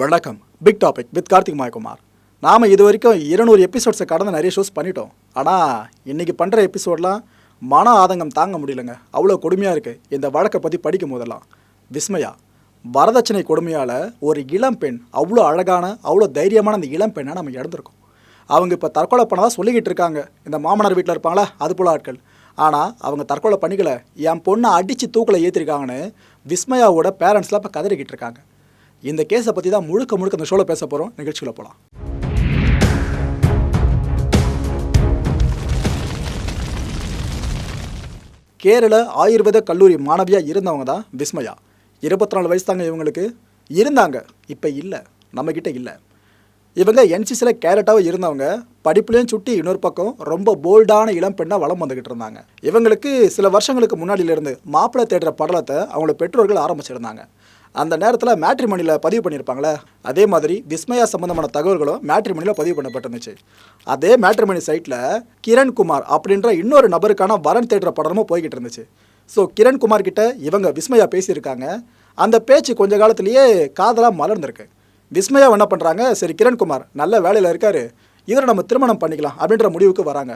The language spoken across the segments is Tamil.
வணக்கம். Big topic with Karthik Mayakumar. நாம் இது வரைக்கும் இருநூறு எபிசோட்ஸை கடந்து நிறைய ஷோஸ் பண்ணிட்டோம். ஆனால் இன்னைக்கு பண்ணுற எபிசோடெலாம் மன ஆதங்கம் தாங்க முடியலங்க. அவ்வளோ கொடுமையாக இருக்குது இந்த வழக்கை பற்றி படிக்கும் போதெல்லாம். விஸ்மயா வரதட்சணை கொடுமையால் ஒரு இளம் பெண் அவ்வளோ அழகான அவ்வளோ தைரியமான அந்த இளம் பெண்ணை நம்ம இழந்திருக்கோம். அவங்க இப்போ தற்கொலை பண்ணதாக சொல்லிக்கிட்டு இருக்காங்க. இந்த மாமனார் வீட்டில் இருப்பாங்களா? அது போல் ஆட்கள். ஆனால் அவங்க தற்கொலை பண்ணிக்கல. என் பொண்ணை அடித்து தூக்கில் ஏற்றிருக்காங்கன்னு விஸ்மயாவோட பேரண்ட்ஸ்லாம் இப்போ கதறிக்கிட்டு இருக்காங்க. இந்த கேஸை பற்றி தான் முழுக்க முழுக்க அந்த ஷோவில் பேச போகிறோம் நிகழ்ச்சியில் போகலாம் கேரள ஆயுர்வேத கல்லூரி மாணவியாக இருந்தவங்க தான் விஸ்மயா. இருபத்தி நாலு வயசு தாங்க இவங்களுக்கு. இருந்தாங்க இப்போ இல்லை. நம்மக்கிட்ட இல்லை. இவங்க என்சிசியில் கேரட்டாக இருந்தவங்க. படிப்புலையும் சுட்டி இன்னொரு பக்கம் ரொம்ப போல்டான இளம் பெண்ணாக வளம் வந்துக்கிட்டு இருந்தாங்க. இவங்களுக்கு சில வருஷங்களுக்கு முன்னாடியிலேருந்து மாப்பிள்ளை தேடுற படலத்தை அவங்களோட பெற்றோர்கள் ஆரம்பிச்சிருந்தாங்க. அந்த நேரத்தில் மேட்ரிமணியில் பதிவு பண்ணியிருப்பாங்களே அதே மாதிரி விஸ்மயா சம்மந்தமான தகவல்களும் மேட்ரிமணியில் பதிவு பண்ணப்பட்டிருந்துச்சு. அதே மேட்ரிமணி சைட்டில் கிரண்குமார் அப்படின்ற இன்னொரு நபருக்கான வரன் தேடுற படமும் போய்கிட்டு இருந்துச்சு. ஸோ கிரண்குமார் கிட்ட இவங்க விஸ்மயா பேசியிருக்காங்க. அந்த பேச்சு கொஞ்ச காலத்திலேயே காதலாக மலர்ந்திருக்கு. விஸ்மயா என்ன பண்ணுறாங்க சரி கிரண்குமார் நல்ல வேலையில் இருக்காரு. இவரை நம்ம திருமணம் பண்ணிக்கலாம் அப்படின்ற முடிவுக்கு வராங்க.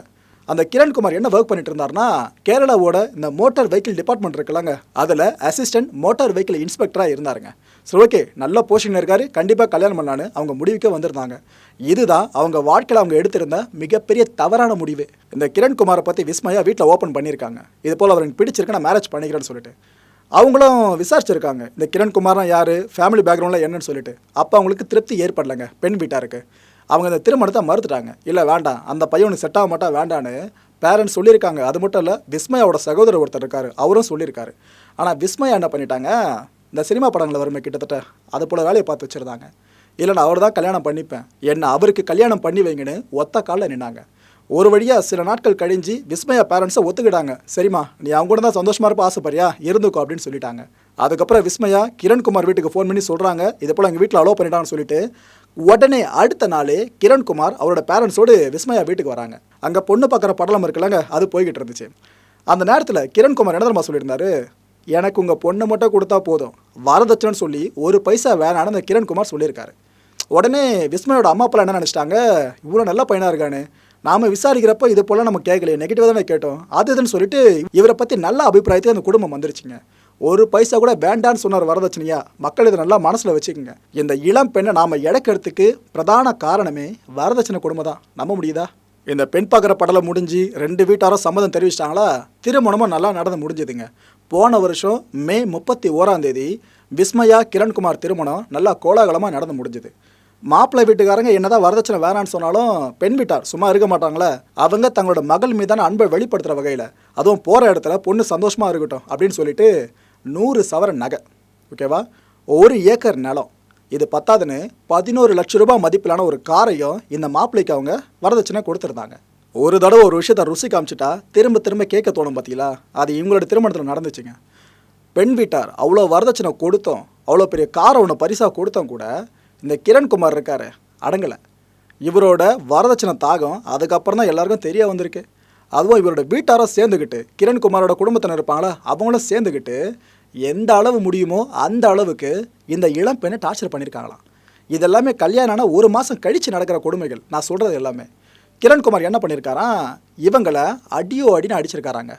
அந்த கிரண்குமார் என்ன ஒர்க் பண்ணிட்டு இருந்தாருன்னா கேரளாவோட இந்த மோட்டார் வெஹிக்கிள் டிபார்ட்மெண்ட் இருக்குல்லங்க. அதில் அசிஸ்டன்ட் மோட்டார் வெஹிக்கிள் இன்ஸ்பெக்டராக இருந்தாருங்க. சரி ஓகே நல்ல போஸ்டிங்கில் இருக்காரு. கண்டிப்பாக கல்யாணம் பண்ணலான்னு அவங்க முடிவுக்கே வந்திருந்தாங்க. இதுதான் அவங்க வாழ்க்கையில் அவங்க எடுத்திருந்த மிகப்பெரிய தவறான முடிவு. இந்த கிரண்குமாரை பற்றி விஸ்மயா வீட்டில் ஓப்பன் பண்ணியிருக்காங்க. இது போல் அவருக்கு பிடிச்சிருக்கு நான் மேரேஜ் பண்ணிக்கிறேன்னு சொல்லிட்டு. அவங்களும் விசாரிச்சிருக்காங்க. இந்த கிரண்குமார்னா யார்? ஃபேமிலி பேக்ரவுண்டில் என்னன்னு சொல்லிட்டு. அப்போ அவங்களுக்கு திருப்தி ஏற்படலைங்க. பெண் வீட்டாருக்கு. அவங்க இந்த திருமணத்தை மறுத்துட்டாங்க. இல்லை வேண்டாம். அந்த பையனுக்கு செட் ஆக மாட்டா வேண்டான்னு பேரண்ட்ஸ் சொல்லியிருக்காங்க. அது மட்டும் இல்லை விஸ்மயாவோட சகோதரர் ஒருத்தர் இருக்கார். அவரும் சொல்லியிருக்காரு. ஆனால் விஸ்மயா என்ன பண்ணிட்டாங்க? இந்த சினிமா படங்களில் வருமே கிட்டத்தட்ட அது போல் வேலையை பார்த்து வச்சுருந்தாங்க. இல்லை நான் அவர் தான் கல்யாணம் பண்ணிப்பேன். என்ன அவருக்கு கல்யாணம் பண்ணி வைங்கன்னு ஒத்த காலில் நின்னாங்க. ஒரு வழியாக சில நாட்கள் கழிஞ்சு விஸ்மயா பேரண்ட்ஸை ஒத்துக்கிட்டாங்க. சரிம்மா நீ அவங்க கூட தான் சந்தோஷமாக இருப்ப ஆசைப்படியா இருந்துக்கோ அப்படின்னு சொல்லிட்டாங்க. அதுக்கப்புறம் விஸ்மயா கிரண்குமார் வீட்டுக்கு ஃபோன் பண்ணி சொல்கிறாங்க இது போல் எங்கள் வீட்டில் அலோவ் பண்ணிட்டான்னு சொல்லிட்டு உடனே அடுத்த நாளே கிரண்குமார் அவரோட பேரண்ட்ஸோடு விஸ்மயா வீட்டுக்கு வராங்க. அங்கே பொண்ணு பார்க்குற படலம் இருக்குல்லங்க அது போய்கிட்டு இருந்துச்சு. அந்த நேரத்தில் கிரண்குமார் என்ன தெரியுமா சொல்லியிருந்தாரு? எனக்கு உங்கள் பொண்ணை மட்டும் கொடுத்தா போதும். வரதட்சணைன்னு சொல்லி ஒரு பைசா வேணான்னு அந்த கிரண்குமார் சொல்லியிருக்காரு. உடனே விஸ்மயோட அம்மா அப்பா என்ன நினச்சிட்டாங்க? இவ்வளோ நல்ல பையனாக இருக்கான்னு நாம விசாரிக்கிறப்ப இது போல் நம்ம கேட்கலையே. நெகட்டிவாக தானே கேட்டோம். அது இதுன்னு சொல்லிட்டு இவரை பற்றி நல்ல அபிப்பிராயத்தை அந்த குடும்பம் வந்துருச்சுங்க. ஒரு பைசா கூட வேண்டான்னு சொன்னார் வரதட்சணையா? மக்கள் இதை நல்லா மனசில் வச்சுக்கோங்க. இந்த இளம் பெண்ணை நாம் இழக்கிறதுக்கு பிரதான காரணமே வரதட்சணை கொடுமை தான். நம்ப முடியுதா? இந்த பெண் பார்க்குற படலை முடிஞ்சு ரெண்டு வீட்டாரும் சம்மதம் தெரிவிச்சிட்டாங்களா? திருமணமும் நல்லா நடந்து முடிஞ்சதுங்க. போன வருஷம் மே முப்பத்தி ஓராம் தேதி விஸ்மயா கிரண்குமார் திருமணம் நல்லா கோலாகலமாக நடந்து முடிஞ்சுது. மாப்பிள்ளை வீட்டுக்காரங்க என்னதான் வரதட்சணை வேணான்னு சொன்னாலும் பெண் வீட்டார் சும்மா இருக்க மாட்டாங்களே. அவங்க தங்களோட மகள் மீதான அன்பை வெளிப்படுத்துகிற வகையில் அதுவும் போகிற இடத்துல பொண்ணு சந்தோஷமாக இருக்கட்டும் அப்படின்னு சொல்லிட்டு நூறு சவரன் நகை ஓகேவா ஒரு ஏக்கர் நிலம். இது பத்தாதுன்னு பதினோரு லட்ச ரூபாய் மதிப்பிலான ஒரு காரையும் இந்த மாப்பிள்ளைக்கு அவங்க வரதட்சணை கொடுத்துருந்தாங்க. ஒரு தடவை ஒரு விஷயத்தை ருசி காமிச்சிட்டா திரும்ப திரும்ப கேட்க தோணும் பார்த்தீங்களா அது இவங்களோட திருமணத்தில் நடந்துச்சுங்க. பெண் வீட்டார் அவ்வளோ வரதட்சணை கொடுத்தோம் அவ்வளோ பெரிய காரை ஒன்று பரிசாக கொடுத்தோம் கூட இந்த கிரண்குமார் இருக்காரு அடங்கலை. இவரோட வரதட்சணை தாகம் அதுக்கப்புறம் தான் எல்லாருக்கும் தெரிய வந்திருக்கு. அதுவும் இவரோட வீட்டாரும் சேர்ந்துக்கிட்டு கிரண்குமாரோட குடும்பத்தினர் இருப்பாங்களா அவங்களும் சேர்ந்துக்கிட்டு எந்த அளவு முடியுமோ அந்த அளவுக்கு இந்த இளம் பெண்ணை டார்ச்சர் பண்ணியிருக்காங்களாம். இதெல்லாமே கல்யாணம் ஆனால் ஒரு மாதம் கழித்து நடக்கிற கொடுமைகள். நான் சொல்கிறது எல்லாமே. கிரண்குமார் என்ன பண்ணியிருக்காராம் இவங்களை அடியோ அடின்னு அடிச்சிருக்காராங்க.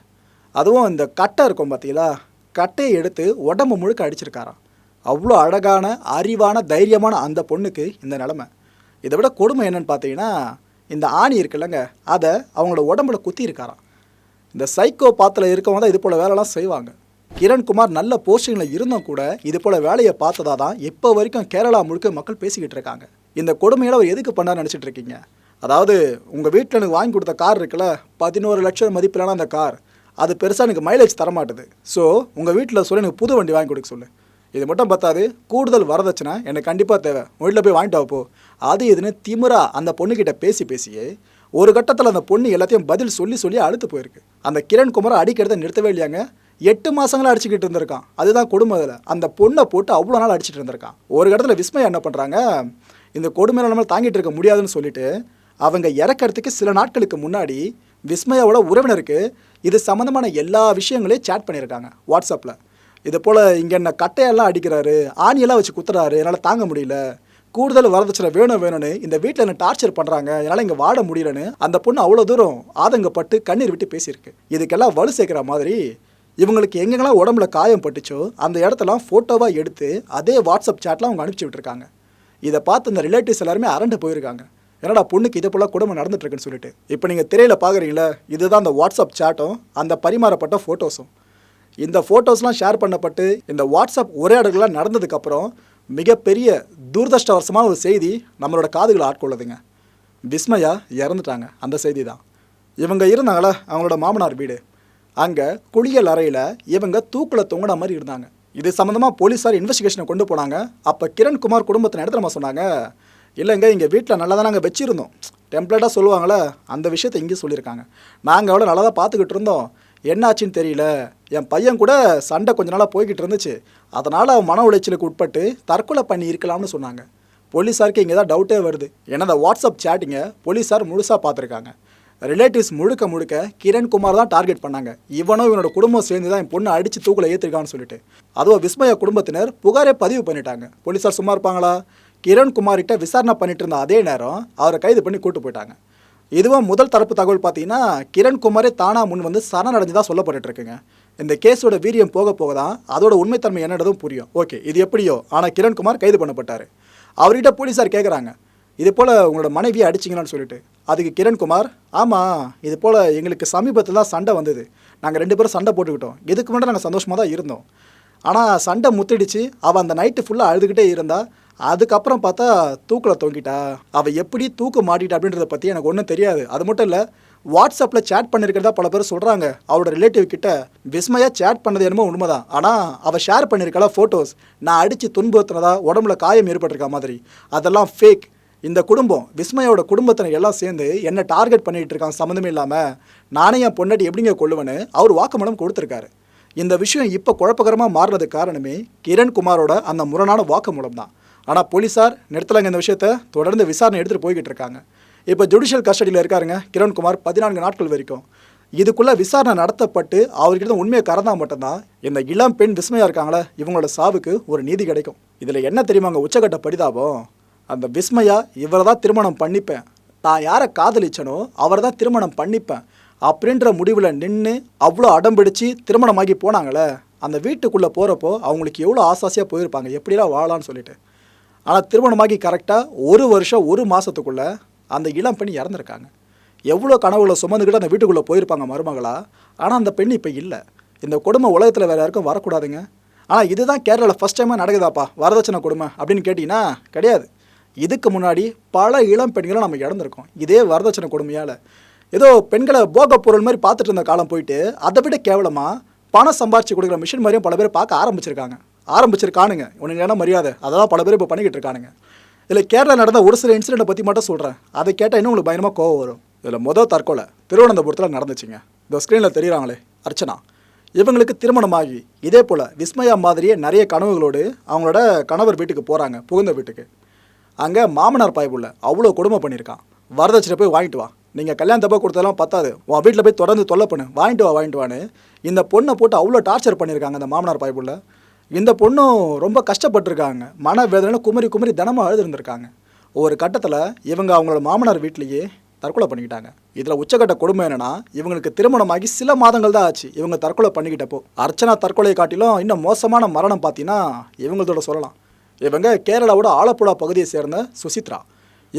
அதுவும் இந்த கட்டை இருக்கும் பார்த்தீங்களா கட்டையை எடுத்து உடம்பு முழுக்க அடிச்சிருக்காராம். அவ்வளோ அழகான அறிவான தைரியமான அந்த பொண்ணுக்கு இந்த நிலமை. இதை விட கொடுமை என்னன்னு பார்த்தீங்கன்னா இந்த ஆணி இருக்குல்லங்க அதை அவங்களோட உடம்புல குத்தி இருக்காராம் இந்த சைக்கோ பாத்தில் இருக்கவங்க தான் இது போல் வேலைலாம் செய்வாங்க. கிரண்குமார் நல்ல போஸ்டிங்கில் இருந்தும் கூட இது போல் வேலையை பார்த்ததா தான் இப்போ வரைக்கும் கேரளா முழுக்க மக்கள் பேசிக்கிட்டு இருக்காங்க. இந்த கொடுமையில அவர் எதுக்கு பண்ணார் நினச்சிட்டு இருக்கீங்க? அதாவது உங்கள் வீட்டில் எனக்கு வாங்கி கொடுத்த கார் இருக்குல்ல பதினோரு லட்சம் மதிப்பிலான அந்த கார் அது பெருசாக எனக்கு மைலேஜ் தரமாட்டுது. ஸோ உங்கள் வீட்டில் சொல்லி எனக்கு புது வண்டி வாங்கி கொடுக்க சொல்லு. இது மட்டும் பத்தாது கூடுதல் வரதட்சணை எனக்கு கண்டிப்பாக தேவை. வீட்டில் போய் வாங்கிட்டு வா போ. அது இதுன்னு திமுறா அந்த பொண்ணுக்கிட்ட பேசி பேசியே ஒரு கட்டத்தில் அந்த பொண்ணு எல்லாத்தையும் பதில் சொல்லி சொல்லி அழுத்து போயிருக்கு. அந்த கிரண்குமாரை அடிக்கிறத நிறுத்தவே இல்லையாங்க? எட்டு மாசங்களா அடிச்சுக்கிட்டு இருந்திருக்கான். அதுதான் கொடுமை அதில் அந்த பொண்ணை போட்டு அவ்வளோ நாள் அடிச்சுட்டு இருந்திருக்கான். ஒரு இடத்துல விஸ்மயா என்ன பண்ணுறாங்க இந்த கொடுமையில நம்மளால் தாங்கிட்டு இருக்க முடியாதுன்னு சொல்லிட்டு அவங்க இறக்கறதுக்கு சில நாட்களுக்கு முன்னாடி விஸ்மயாவோட உறவினருக்கு இது சம்மந்தமான எல்லா விஷயங்களையும் சேட் பண்ணியிருக்காங்க வாட்ஸ்அப்பில் இது போல் இங்கே என்ன கட்டையெல்லாம் அடிக்கிறாரு ஆணியெல்லாம் வச்சு குத்துறாரு என்னால் தாங்க முடியல. கூடுதல் வரதட்சணை வேணும் வேணும்னு இந்த வீட்டில் என்ன டார்ச்சர் பண்ணுறாங்க என்னால் இங்கே வாட முடியலன்னு அந்த பொண்ணு அவ்வளோ தூரம் ஆதங்கப்பட்டு கண்ணீர் விட்டு பேசியிருக்கு. இதுக்கெல்லாம் வலு சேர்க்குற மாதிரி இவங்களுக்கு எங்கெங்கெல்லாம் உடம்புல காயம் பட்டுச்சோ அந்த இடத்தெல்லாம் ஃபோட்டோவாக எடுத்து அதே வாட்ஸ்அப் சேட்லாம் அவங்க அனுப்பிச்சி விட்டுருக்காங்க. இதை பார்த்து இந்த ரிலேட்டிவ்ஸ் எல்லாருமே அரண்டு போயிருக்காங்க. என்னடா பொண்ணுக்கு இதை போல குடும்பம் நடந்துட்டுருக்குன்னு சொல்லிட்டு. இப்போ நீங்கள் திரையில் பார்க்குறீங்களே இதுதான் அந்த வாட்ஸ்அப் சேட்டும் அந்த பரிமாறப்பட்ட ஃபோட்டோஸும் இந்த ஃபோட்டோஸ்லாம் ஷேர் பண்ணப்பட்டு இந்த வாட்ஸ்அப் உரையாடல்கள்லாம் நடந்ததுக்கப்புறம் மிகப்பெரிய துரதிருஷ்டவசமான ஒரு செய்தி நம்மளோட காதுகளை ஆட்கொள்ளுதுங்க. விஸ்மயா இறந்துட்டாங்க. அந்த செய்தி தான். இவங்க இருந்தாங்களா அவங்களோட மாமனார் வீடு. அங்கே குளியல் அறையில் இவங்க தூக்கில் தொங்கின மாதிரி இருந்தாங்க. இது சம்மந்தமாக போலீஸார் இன்வெஸ்டிகேஷனை கொண்டு போனாங்க. அப்போ கிரண்குமார் குடும்பத்தின் இடத்துல நம்ம சொன்னாங்க இல்லைங்க இங்கே வீட்டில் நல்லா தான் நாங்கள் வச்சுருந்தோம். டெம்ப்ளேட்டாக சொல்லுவாங்களே அந்த விஷயத்தை இங்கே சொல்லியிருக்காங்க. நாங்கள் அவ்வளோ நல்லா தான் பார்த்துக்கிட்டு இருந்தோம். என்னாச்சுன்னு தெரியல. என் பையன் கூட சண்டை கொஞ்ச நாளாக போய்கிட்டு இருந்துச்சு. அதனால் அவன் மன உளைச்சலுக்கு உட்பட்டு தற்கொலை பண்ணி இருக்கலாம்னு சொன்னாங்க. போலீஸாருக்கு இங்கே தான் டவுட்டே வருது. ஏன்னா அந்த வாட்ஸ்அப் சேட்டிங்கை போலீஸார் முழுசாக பார்த்துருக்காங்க. ரிலேட்டிவ்ஸ் முழுக்க முழுக்க கிரண்குமார் தான் டார்கெட் பண்ணாங்க. இவனும் இவனோட குடும்பம் சேர்ந்து தான் என் பொண்ணை அடித்து தூக்கில் ஏற்றிருக்கான்னு சொல்லிட்டு. அதுவும் விஸ்மய குடும்பத்தினர் புகாரே பதிவு பண்ணிட்டாங்க. போலீஸார் சும்மா இருப்பாங்களா? கிரண்குமார்கிட்ட விசாரணை பண்ணிட்டு இருந்த அதே நேரம் அவரை கைது பண்ணி கூட்டு போயிட்டாங்க. இதுவும் முதல் தரப்பு தகவல் பார்த்தீங்கன்னா கிரண்குமாரே தானா முன் வந்து சரணடைஞ்சு தான் சொல்லப்பட்டுருக்குங்க இந்த கேஸோட வீரியம் போக போக தான் அதோட உண்மைத்தன்மை என்னன்றதும் புரியும். ஓகே இது எப்படியோ? ஆனால் கிரண்குமார் கைது பண்ணப்பட்டார். அவர்கிட்ட போலீஸார் கேட்குறாங்க இது போல் உங்களோட மனைவியை அடிச்சிங்களான்னு சொல்லிட்டு. அதுக்கு கிரண்குமார் ஆமாம் இது போல் எங்களுக்கு சமீபத்தில் தான் சண்டை வந்தது. நாங்கள் ரெண்டு பேரும் சண்டை போட்டுக்கிட்டோம். இதுக்கு முன்னாடி நாங்கள் சந்தோஷமாக தான் இருந்தோம். ஆனால் சண்டை முத்திடுச்சு. அவள் அந்த நைட்டு ஃபுல்லாக அழுதுகிட்டே இருந்தா அதுக்கப்புறம் பார்த்தா தூக்கில் தொங்கிட்டா. அவள் எப்படி தூக்கு மாட்டிட்டா அப்படின்றத பற்றி எனக்கு ஒன்றும் தெரியாது. அது மட்டும் இல்லை வாட்ஸ்அப்பில் சேட் பண்ணியிருக்கிறதா பல பேர் சொல்கிறாங்க அவரோட ரிலேட்டிவ் கிட்ட விஸ்மயா சேட் பண்ணது என்னமோ உண்மைதான். ஆனால் அவள் ஷேர் பண்ணியிருக்கல ஃபோட்டோஸ் நான் அடித்து துன்புறுத்தினதா உடம்புல காயம் ஏற்பட்டிருக்க மாதிரி. அதெல்லாம் ஃபேக் இந்த குடும்பம் விஸ்மயோட குடும்பத்தினர் எல்லாம் சேர்ந்து என்ன டார்கெட் பண்ணிட்டு இருக்கான் சம்மந்தமே இல்லாமல் நானே என் பொண்டாட்டி எப்படிங்க கொள்ளுவேன்னு அவர் வாக்குமூலம் கொடுத்துருக்காரு. இந்த விஷயம் இப்போ குழப்பகரமாக மாறினதுக்கு காரணமே கிரண் குமாரோட அந்த முரணான வாக்குமூலம் தான். ஆனால் போலீஸார் நிறுத்தலாங்க இந்த விஷயத்த தொடர்ந்து விசாரணை எடுத்துகிட்டு போய்கிட்டு இருக்காங்க. இப்போ ஜுடிஷியல் கஸ்டடியில் இருக்காருங்க கிரண்குமார் பதினான்கு நாட்கள் வரைக்கும். இதுக்குள்ளே விசாரணை நடத்தப்பட்டு அவர்கிட்ட உண்மையை கறந்தால் மட்டும்தான் இந்த இளம் பெண் விஸ்மயா இருக்காங்களே இவங்களோட சாவுக்கு ஒரு நீதி கிடைக்கும். இதில் என்ன தெரியுமாங்க உச்சக்கட்ட பரிதாபம்? அந்த விஸ்மயா இவரை தான் திருமணம் பண்ணிப்பேன். நான் யாரை காதலிச்சனோ அவரை தான் திருமணம் பண்ணிப்பேன். அப்படின்ற முடிவில் நின்று அவ்வளோ அடம்பிடிச்சு திருமணமாகி போனாங்களே அந்த வீட்டுக்குள்ளே போகிறப்போ அவங்களுக்கு எவ்வளோ ஆசாசியாக போயிருப்பாங்க எப்படிலாம் வாழலான்னு சொல்லிட்டு. ஆனால் திருமணமாகி கரெக்டாக ஒரு வருஷம் ஒரு மாதத்துக்குள்ளே அந்த இளம் பெண் இறந்துருக்காங்க. எவ்வளோ கனவுகளை சுமந்துக்கிட்டு அந்த வீட்டுக்குள்ளே போயிருப்பாங்க மருமகளா? ஆனால் அந்த பெண் இப்போ இல்லை. இந்த கொடுமை உலகத்தில் வேறு யாருக்கும் வரக்கூடாதுங்க. ஆனால் இதுதான் கேரளாவில் ஃபஸ்ட் டைமாக நடக்குதாப்பா வரதட்சணை கொடுமை அப்படின்னு கேட்டிங்கன்னா கிடையாது. இதுக்கு முன்னாடி பல இளம் பெண்களை நம்ம இழந்திருக்கோம். இதே வரதட்சணை கொடுமையால். ஏதோ பெண்களை போக பொருள் மாதிரி பார்த்துட்டு இருந்த காலம் போயிட்டு அதை விட கேவலமாக பணம் சம்பாரிச்சு கொடுக்குற மிஷின் மாதிரியும் பல பேர் பார்க்க ஆரம்பிச்சிருக்காங்க. ஆரம்பிச்சிருக்கானுங்க. உனக்கு என்ன மரியாதை? அதெல்லாம் பல பேர் இப்போ பண்ணிக்கிட்டு இருக்கானுங்க. இதில் கேரளா நடந்த ஒரு சில இன்சிடெண்ட்டை பற்றி மட்டும் சொல்கிறேன் அதை கேட்டால் இன்னும் உங்களுக்கு பயங்கரமாக கோவம் வரும். இதில் மொதல் தற்கொலை திருவனந்தபுரத்தில் நடந்துச்சுங்க. இந்த ஸ்க்ரீனில் தெரியுறாங்களே அர்ச்சனா. இவங்களுக்கு திருமணமாகி இதே போல் விஸ்மயா மாதிரியே நிறைய கனவுகளோடு அவங்களோட கணவர் வீட்டுக்கு போகிறாங்க புகுந்த வீட்டுக்கு. அங்கே மாமனார் பாய்புள்ள அவ்வளோ கொடுமை பண்ணியிருக்கான் வரதட்சணை போய் வாங்கிட்டு வா. நீங்கள் கல்யாணத்தப்போ கொடுத்ததெல்லாம் பத்தாது. உன் வீட்டில் போய் தொடர்ந்து தொல்லை பண்ணு. வாங்கிட்டு வா வாங்கிட்டு வான்னு இந்த பொண்ணை போட்டு அவ்வளோ டார்ச்சர் பண்ணியிருக்காங்க அந்த மாமனார் பாய்புள்ள இந்த பொண்ணும் ரொம்ப கஷ்டப்பட்டிருக்காங்க. மன வேதனையில குமரி குமரி தினமும் அழுதுருந்துருக்காங்க. ஒரு கட்டத்தில் இவங்க அவங்களோட மாமனார் வீட்லேயே தற்கொலை பண்ணிக்கிட்டாங்க. இதில் உச்சக்கட்ட கொடுமை என்னன்னா இவங்களுக்கு திருமணமாகி சில மாதங்கள் தான் ஆச்சு. இவங்க தற்கொலை பண்ணிக்கிட்டப்போ. அர்ச்சனா தற்கொலையை காட்டிலும் இன்னும் மோசமான மரணம் பார்த்தீங்கன்னா இவங்களதோட சொல்லலாம். இவங்க கேரளாவோட ஆலப்புழா பகுதியை சேர்ந்த சுசித்ரா.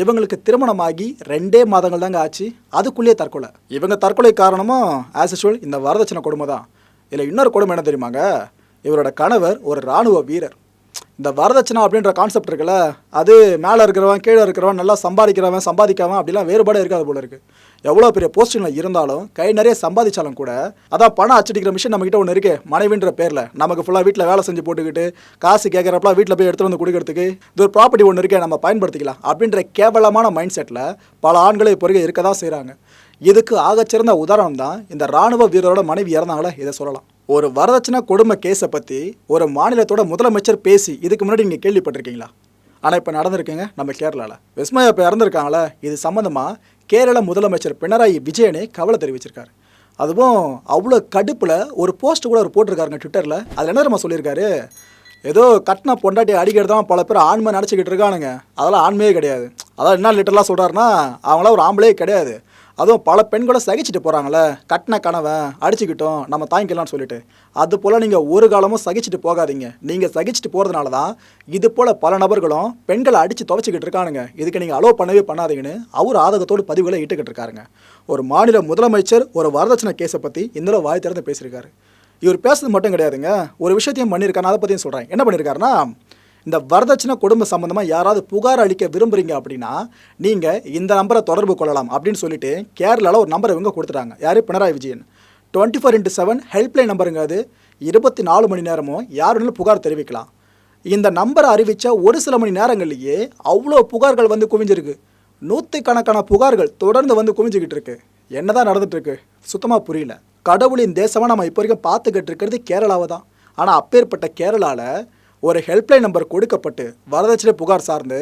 இவங்களுக்கு திருமணமாகி ரெண்டே மாதங்கள் தாங்க ஆச்சு. அதுக்குள்ளேயே தற்கொலை. இவங்க தற்கொலை காரணமும் ஆஸ் யூஷுவல் இந்த வரதட்சணை கொடுமை தான். இதில் இன்னொரு கொடுமை என்ன தெரியுமாங்க? இவரோட கணவர் ஒரு இராணுவ வீரர். இந்த வரதட்சணை அப்படின்ற கான்செப்ட் இருக்குல்ல அது மேலே இருக்கிறவன் கீழே இருக்கிறவன் நல்லா சம்பாதிக்கிறவன் சம்பாதிக்காமன் அப்படிலாம் வேறுபாடு இருக்காது போல இருக்குது எவ்வளோ பெரிய போஸ்டிங்கில் இருந்தாலும் கை நிறைய சம்பாதிச்சாலும் கூட அதான் பணம் அச்சடிக்கிற மிஷின் நம்மகிட்ட ஒன்று இருக்கே மனைவின்ற பேரில். நமக்கு ஃபுல்லாக வீட்டில் வேலை செஞ்சு போட்டுக்கிட்டு காசு கேட்குறப்பலாம் வீட்டில் போய் எடுத்துகிட்டு வந்து கொடுக்கறதுக்கு இது ஒரு ப்ராப்பர்ட்டி ஒன்று இருக்கே நம்ம பயன்படுத்திக்கலாம். அப்படின்ற கேவலமான மைண்ட் செட்டில் பல ஆண்களை இப்போ இருக்க இருக்க தான் செய்கிறாங்க இதுக்கு ஆகச்சிறந்த உதாரணம் தான் இந்த ராணுவ வீரரோட மனைவி இறந்தாங்களே இதை சொல்லலாம். ஒரு வரதட்சணை கொடுமை கேஸை பற்றி ஒரு மாநிலத்தோட முதலமைச்சர் பேசி இதுக்கு முன்னாடி நீங்கள் கேள்விப்பட்டிருக்கீங்களா? ஆனால் இப்போ நடந்திருக்குங்க நம்ம கேரளாவில் விஸ்மயா இப்போ இறந்துருக்காங்களே இது சம்மந்தமாக கேரள முதலமைச்சர் பினராயி விஜயனே கவலை தெரிவிச்சிருக்காரு. அதுவும் அவ்வளோ கடுப்பில் ஒரு போஸ்ட் கூட அவர் போட்டிருக்காருங்க ட்விட்டரில் அதில் என்ன நம்ம சொல்லியிருக்காரு? ஏதோ கட்டின பொண்டாட்டி அடிக்கிறது தான் பல பேர் ஆண்மை நினச்சிக்கிட்டு இருக்கானுங்க. அதெல்லாம் ஆண்மையே கிடையாது. அதான் என்ன லிட்டர்லாம் சொல்கிறாருன்னா அவங்களாம் ஒரு ஆம்பளே கிடையாது. அதுவும் பல பெண்களை சகிச்சுட்டு போகிறாங்களே கட்டின கனவன் அடிச்சுக்கிட்டோம் நம்ம தாங்கிக்கலாம்னு சொல்லிட்டு. அது போல் நீங்கள் ஒரு காலமும் சகிச்சுட்டு போகாதீங்க. நீங்கள் சகிச்சுட்டு போகிறதுனால தான் இது போல் பல நபர்களும் பெண்களை அடித்து துவைச்சிக்கிட்டு இருக்கானுங்க. இதுக்கு நீங்கள் அலோவ் பண்ணவே பண்ணாதீங்கன்னு அவர் ஆதகத்தோடு பதிவுகளை இட்டுக்கிட்டு இருக்காருங்க. ஒரு மாநில முதலமைச்சர் ஒரு வரதட்சணை கேஸை பற்றி இந்த வாய் திறந்து பேசியிருக்காரு. இவர் பேசுறது மட்டும் கிடையாதுங்க. ஒரு விஷயத்தையும் பண்ணியிருக்காரு அதை பற்றியும் சொல்கிறேன் என்ன பண்ணியிருக்காருன்னா இந்த வரதட்சணை குடும்ப சம்மந்தமாக யாராவது புகார் அளிக்க விரும்புகிறீங்க அப்படின்னா நீங்கள் இந்த நம்பரை தொடர்பு கொள்ளலாம் அப்படின்னு சொல்லிட்டு கேரளாவில் ஒரு நம்பரை இவங்க கொடுத்துட்டாங்க. யார்? Pinarayi Vijayan. Twenty four into seven helpline நம்பருங்க அது இருபத்தி நாலு மணி நேரமும் யாருன்னு புகார் தெரிவிக்கலாம். இந்த நம்பரை அறிவித்த ஒரு சில மணி நேரங்கள்லேயே அவ்வளோ புகார்கள் வந்து குவிஞ்சிருக்கு. நூற்றுக்கணக்கான புகார்கள் தொடர்ந்து வந்து குவிஞ்சுக்கிட்டு இருக்கு. என்னதான் நடந்துட்டு சுத்தமாக புரியல. கடவுளின் தேசமாக நம்ம இப்போ வரைக்கும் பார்த்துக்கிட்டு இருக்கிறது கேரளாவை தான். ஆனால் அப்பேற்பட்ட கேரளாவில் ஒரு ஹெல்ப்லைன் நம்பர் கொடுக்கப்பட்டு வரதட்சணை புகார் சார்ந்து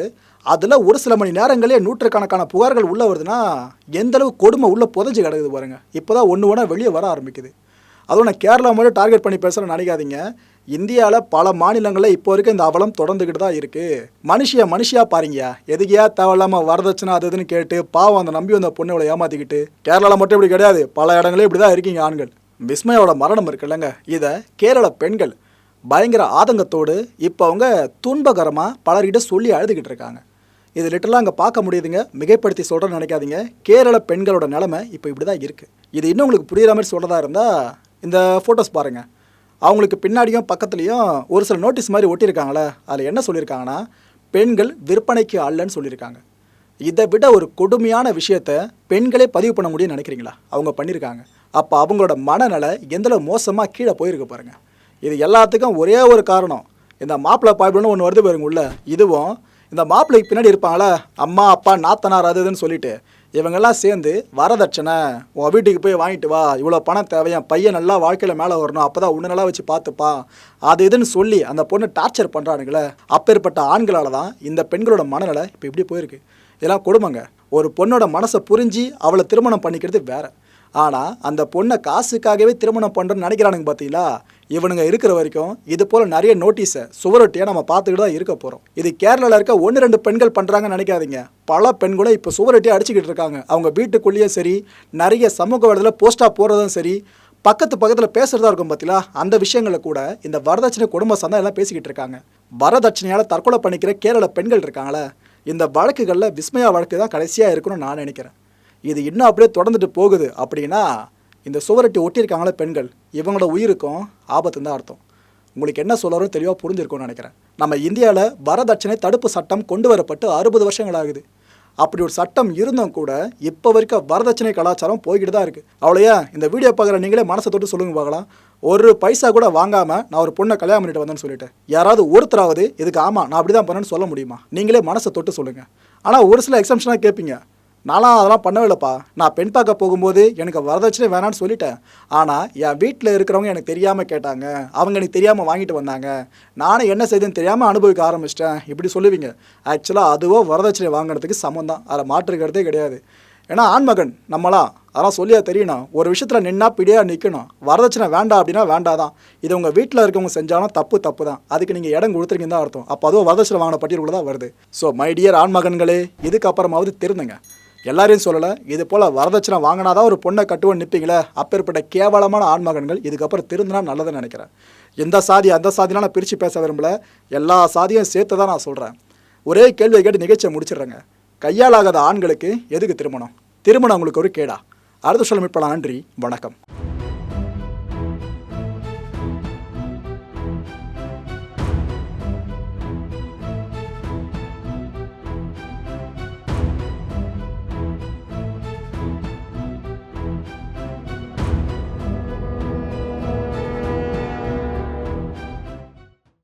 அதில் ஒரு சில மணி நேரங்களே நூற்றுக்கணக்கான புகார்கள் உள்ளே வருதுன்னா எந்தளவு கொடுமை உள்ளே புதஞ்சு கிடக்குது பாருங்க. இப்போ தான் ஒன்று ஒன்றா வெளியே வர ஆரம்பிக்குது. அதுவும் நான் கேரளா மட்டும் டார்கெட் பண்ணி பேசுகிறேன் நினைக்காதீங்க. இந்தியாவில் பல மாநிலங்களில் இப்போ வரைக்கும் இந்த அவலம் தொடர்ந்துக்கிட்டு தான் இருக்குது மனுஷியா மனுஷியாக பாருங்கயா எதுக்கையா தேவையில்லாமல் வரதட்சணை அது இதுன்னு கேட்டு பாவம் அந்த நம்பி வந்த பொண்ணை ஏமாற்றிக்கிட்டு கேரளாவில் மட்டும் இப்படி கிடையாது. பல இடங்களே இப்படி தான் இருக்கீங்க ஆண்கள். விஸ்மயோட மரணம் இருக்குல்லங்க. இதை கேரள பெண்கள் பயங்கர ஆதங்கத்தோடு இப்போ அவங்க துன்பகரமாக பலர்கிட்ட சொல்லி அழுதுகிட்டு இருக்காங்க. இது லிட்டரலாக அங்கே பார்க்க முடியுதுங்க. மிகைப்படுத்தி சொல்கிறேன்னு நினைக்காதீங்க. கேரள பெண்களோட நிலமை இப்போ இப்படி தான் இருக்குது இது இன்னும் உங்களுக்கு புரியுற மாதிரி சொல்கிறதா இருந்தால் இந்த ஃபோட்டோஸ் பாருங்கள் அவங்களுக்கு பின்னாடியும் பக்கத்துலேயும் ஒரு சில நோட்டீஸ் மாதிரி ஒட்டியிருக்காங்களே. அதில் என்ன சொல்லியிருக்காங்கன்னா பெண்கள் விற்பனைக்கு அல்லன்னு சொல்லியிருக்காங்க. இதை விட ஒரு கொடுமையான விஷயத்த பெண்களே பதிவு பண்ண முடியும்னு நினைக்கிறீங்களா? அவங்க பண்ணியிருக்காங்க. அப்போ அவங்களோட மனநலை எந்தளவு மோசமாக கீழே போயிருக்கு பாருங்கள் இது எல்லாத்துக்கும் ஒரே ஒரு காரணம். இந்த மாப்பிள்ளை பாய்ப்புன்னு ஒன்று வருது பாருங்க உள்ள. இதுவும் இந்த மாப்பிள்ளைக்கு பின்னாடி இருப்பாங்களே அம்மா அப்பா நாத்தனார் அது இதுன்னு சொல்லிட்டு. இவங்கெல்லாம் சேர்ந்து வரதட்சணை உன் வீட்டுக்கு போய் வாங்கிட்டு வா இவ்வளோ பணம் தேவையா பையன் நல்லா வாழ்க்கையில் மேலே வரணும் அப்போ தான் உன்னை நல்லா வச்சு பார்த்துப்பா. அது இதுன்னு சொல்லி அந்த பொண்ணை டார்ச்சர் பண்ணுறானுங்களே அப்பேற்பட்ட ஆண்களால் தான் இந்த பெண்களோட மனநிலை இப்போ இப்படி போயிருக்கு. இதெல்லாம் கொடுமைங்க. ஒரு பொண்ணோட மனசை புரிஞ்சு அவளை திருமணம் பண்ணிக்கிறது வேற. ஆனால் அந்த பொண்ணை காசுக்காகவே திருமணம் பண்ணுறேன்னு நினைக்கிறானுங்க பார்த்தீங்களா இவனுங்க இருக்கிற வரைக்கும் இது போல் நிறைய நோட்டீஸை சுவரொட்டியாக நம்ம பார்த்துக்கிட்டு தான் இருக்க போகிறோம் இது கேரளாவில் இருக்க ஒன்று ரெண்டு பெண்கள் பண்ணுறாங்கன்னு நினைக்காதீங்க. பல பெண்களும் இப்போ சுவரொட்டியாக அடிச்சுக்கிட்டு இருக்காங்க. அவங்க வீட்டுக்குள்ளேயும் சரி நிறைய சமூக வலைதளத்தில் போஸ்ட்டாக போகிறதும் சரி பக்கத்து பக்கத்தில் பேசுகிறதா இருக்கும் பார்த்தீங்களா அந்த விஷயங்களை கூட இந்த வரதட்சணை குடும்ப சந்தா எல்லாம் பேசிக்கிட்டு இருக்காங்க. வரதட்சணையால் தற்கொலை பண்ணிக்கிற கேரள பெண்கள் இருக்காங்களே இந்த வழக்குகளில் விஸ்மயா வழக்கு தான் கடைசியாக இருக்கணும்னு நான் நினைக்கிறேன். இது இன்னும் அப்படியே தொடர்ந்துட்டு போகுது அப்படின்னா இந்த சுவரட்டி ஒட்டியிருக்காங்களே பெண்கள் இவங்களோட உயிருக்கும் ஆபத்துன்னு தான் அர்த்தம். உங்களுக்கு என்ன சொல்லறோம் தெளிவாக புரிஞ்சிருக்கும்னு நினைக்கிறேன். நம்ம இந்தியாவில் வரதட்சணை தடுப்பு சட்டம் கொண்டு வரப்பட்டு அறுபது வருஷங்கள் ஆகுது. அப்படி ஒரு சட்டம் இருந்தும் கூட இப்போ வரைக்கும் வரதட்சணை கலாச்சாரம் போய்கிட்டு தான் இருக்குது அவ்வளோயா இந்த வீடியோ பார்க்குற நீங்களே மனசை தொட்டு சொல்லுங்க பார்க்கலாம். ஒரு பைசா கூட வாங்காமல் நான் ஒரு பொண்ணை கல்யாணம் பண்ணிட்டு வந்தேன்னு சொல்லிட்டேன் யாராவது ஒருத்தராவது இதுக்கு ஆமாம் நான் அப்படி தான் பண்ணேன்னு சொல்ல முடியுமா? நீங்களே மனசை தொட்டு சொல்லுங்கள் ஆனால் ஒரு சில எக்ஸம்ஷனாக கேட்பீங்க நான்லாம் அதெல்லாம் பண்ணவே இல்லைப்பா நான் பெண் பார்க்க போகும்போது எனக்கு வரதட்சணை வேணான்னு சொல்லிட்டேன். ஆனால் என் வீட்டில் இருக்கிறவங்க எனக்கு தெரியாமல் கேட்டாங்க. அவங்க எனக்கு தெரியாமல் வாங்கிட்டு வந்தாங்க. நானும் என்ன செய்யுதுன்னு தெரியாமல் அனுபவிக்க ஆரம்பிச்சிட்டேன். இப்படி சொல்லுவீங்க. ஆக்சுவலாக அதுவோ வரதட்சணை வாங்கினதுக்கு சமம் தான். அதை மாற்றுக்கிறதே கிடையாது. ஏன்னா ஆண்மகன் நம்மளாம் அதெல்லாம் சொல்லியா தெரியணும். ஒரு விஷயத்தில் நின்னா பிடியாக நிற்கணும் வரதட்சணை வேண்டாம் அப்படின்னா வேண்டாதான். இது உங்கள் வீட்டில் இருக்கவங்க செஞ்சாலும் தப்பு தப்பு தான். அதுக்கு நீங்கள் இடம் கொடுத்துருக்கீங்க தான் அர்த்தம். அப்போ அதுவும் வரதட்சணை வாங்கின பட்டியலுக்குள்ள தான் வருது ஸோ மை டியர் ஆண்மகன்களே இதுக்கப்புறமாவது திருந்துங்க. எல்லாரையும் சொல்லலை. இது போல் வரதட்சணை வாங்கினாதான் ஒரு பொண்ணை கட்டுவோம் நிற்பீங்களே அப்பேற்பட்ட கேவலமான ஆண்மகன்கள் இதுக்கப்புறம் திருந்தினா நல்லதுன்னு நினைக்கிறேன். எந்த சாதி அந்த சாதிலாம் நான் பிரித்து பேச விரும்பல. எல்லா சாதியும் சேர்த்து தான் நான் சொல்கிறேன் ஒரே கேள்வியை கேட்டு நிகழ்ச்சியை முடிச்சிடுறேங்க. கையாலாகாத ஆண்களுக்கு எதுக்கு திருமணம்? திருமணம் உங்களுக்கு ஒரு கேடா. அடுத்த சொல்ல மீட்பலாம். நன்றி. வணக்கம்.